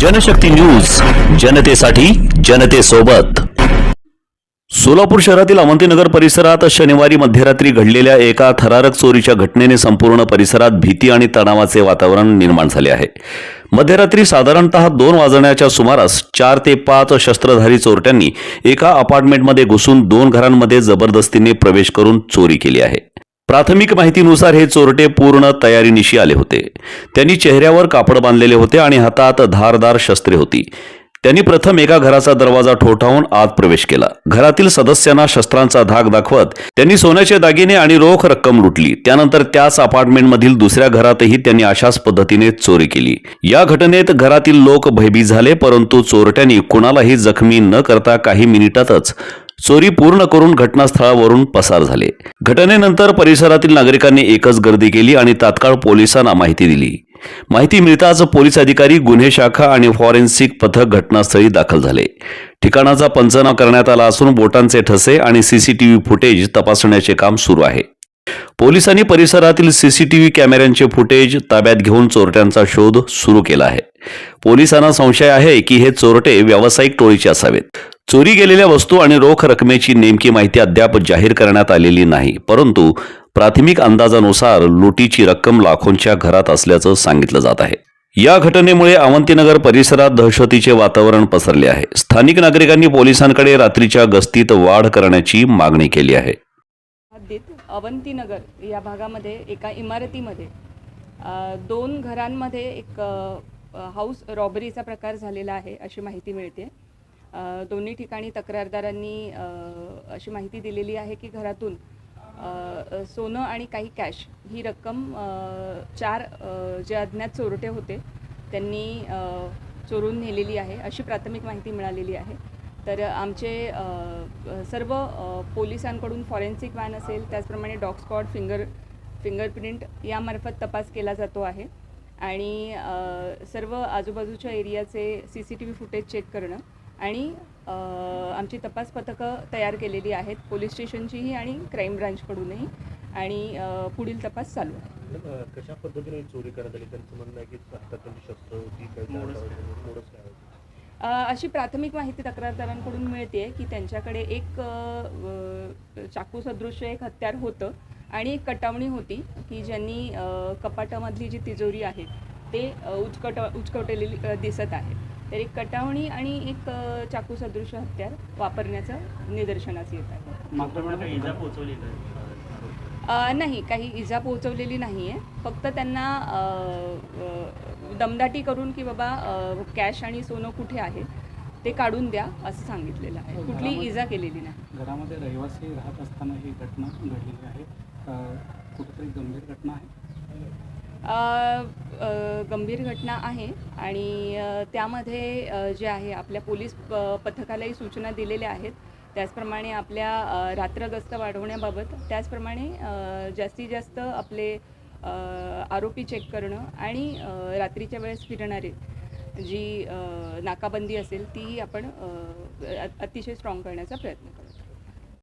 Janshakti news जनतेसाठी जनतेसोबत. सोलापूर शहरातील अवंतीनगर परिसरात शनिवारी मध्यरात्री घडलेल्या एका थरारक चोरीच्या घटनेने संपूर्ण परिसरात भीती आणि तणावाचे वातावरण निर्माण झाले आहे. मध्यरात्री साधारणतः दोन वाजण्याच्या सुमारास चार ते पाच शस्त्रधारी चोरट्यांनी एका अपार्टमेंटमध्ये घुसून दोन घरांमध्ये जबरदस्तीने प्रवेश करून चोरी केली आहे. प्राथमिक माहितीनुसार हे चोरटे पूर्ण तयारीनिशी आले होते. त्यांनी चेहऱ्यावर कापड बांधलेले होते आणि हातात धारदार शस्त्रे होती. त्यांनी प्रथम एका घराचा दरवाजा ठोठावून आत प्रवेश केला. घरातील सदस्यांना शस्त्रांचा धाक दाखवत त्यांनी सोन्याचे दागिने आणि रोख रक्कम लुटली. त्यानंतर त्याच अपार्टमेंटमधील दुसऱ्या घरातही त्यांनी अशाच पद्धतीने चोरी केली. या घटनेत घरातील लोक भयभीत झाले परंतु चोरट्यांनी कुणालाही जखमी न करता काही मिनिटातच चोरी पूर्ण करून घटनास्थळावरून पसार झाले. घटनेनंतर परिसरातील नागरिकांनी एकच गर्दी केली आणि तात्काळ पोलिसांना माहिती दिली. माहिती मिळताच पोलीस अधिकारी गुन्हे शाखा आणि फॉरेन्सिक पथक घटनास्थळी दाखल झाले. ठिकाणाचा पंचनामा करण्यात आला असून बोटांचे ठसे आणि सीसीटीव्ही फुटेज तपासण्याचे काम सुरू आहे. पोलिसांनी परिसरातील सीसीटीव्ही कॅमेऱ्यांचे फुटेज ताब्यात घेऊन चोरट्यांचा शोध सुरू केला आहे. पोलिसांना संशय आहे की हे चोरटे व्यावसायिक टोळीचे असावेत. चोरी गेलेल्या वस्तू आणि रोख रकमेची नेमकी माहिती अद्याप जाहीर करण्यात आलेली नाही. परंतु प्राथमिक अंदाजानुसार लुटीची रक्कम लाखोंच्या घरात असल्याचं सांगितलं जात आहे. या घटनेमुळे अवंतीनगर परिसरात दहशतीचे वातावरण पसरले आहे. स्थानिक नागरिकांनी पोलिसांकडे रात्रीच्या गस्तीत वाढ करण्याची मागणी केली आहे. अवंतीनगर या भागामध्ये एका इमारतीमध्ये दोन घरांमध्ये एक हाऊस रॉबरीचा प्रकार झालेला आहे अशी माहिती मिळते. दोन्ही ठिकाणी तक्रारदारांनी अशी माहिती दिलेली आहे की घरातून सोनं आणि काही कॅश ही रक्कम चार जे अज्ञात चोरटे होते त्यांनी चोरून नेलेली आहे अशी प्राथमिक माहिती मिळालेली आहे. तर आमचे सर्व पोलिसांकडून फॉरेन्सिक वॅन असेल त्याचप्रमाणे डॉग स्पॉट फिंगर फिंगरप्रिंट यामार्फत तपास केला जातो आहे. आणि सर्व आजूबाजूच्या एरियाचे C C T V footage check करणं आणि आमची तपास पथकं तयार केलेली आहेत पोलीस स्टेशनचीही आणि क्राईम ब्रांचकडूनही आणि पुढील तपास चालू आहे. कशा पद्धतीने चोरी करण्यात आली? त्यांचं म्हणणं आहे की हातात त्यांची शस्त्र होती अशी प्राथमिक माहिती तक्रारदारांकडून मिळते की त्यांच्याकडे एक चाकू सदृश्य एक हत्यार होतं आणि एक कटावणी होती की ज्यांनी कपाटामधली जी तिजोरी आहे ते उचकट उचकटलेली अ, दिसत आहे. तर एक कटावणी आणि एक चाकू सदृश्य हत्यार वापरण्याचं निदर्शनास येत आहे. काही इजा पोहोचवली का? अ, नाही काही इजा पोहोचवलेली नाही आहे. फक्त त्यांना दमदाटी करून की बाबा कॅश आणि सोनं कुठे आहे ते काढून द्या असं सांगितलेलं आहे. कुठली इजा केलेली नाही. घरामध्ये रहिवासी राहत असताना ही घटना घडलेली आहे. कुठेतरी गंभीर घटना आहे. गंभीर घटना आहे आणि त्यामध्ये जे आहे आपल्या पोलीस प- पथकालाही सूचना दिलेल्या आहेत. त्याचप्रमाणे आपल्या रात्र गस्त वाढवण्याबाबत त्याचप्रमाणे जास्तीत जास्त आपले आरोपी चेक करणं आणि रात्रीच्या वेळेस फिरणारे जी नाकाबंदी असेल ती आपण अतिशय स्ट्रॉंग करण्याचा प्रयत्न करतो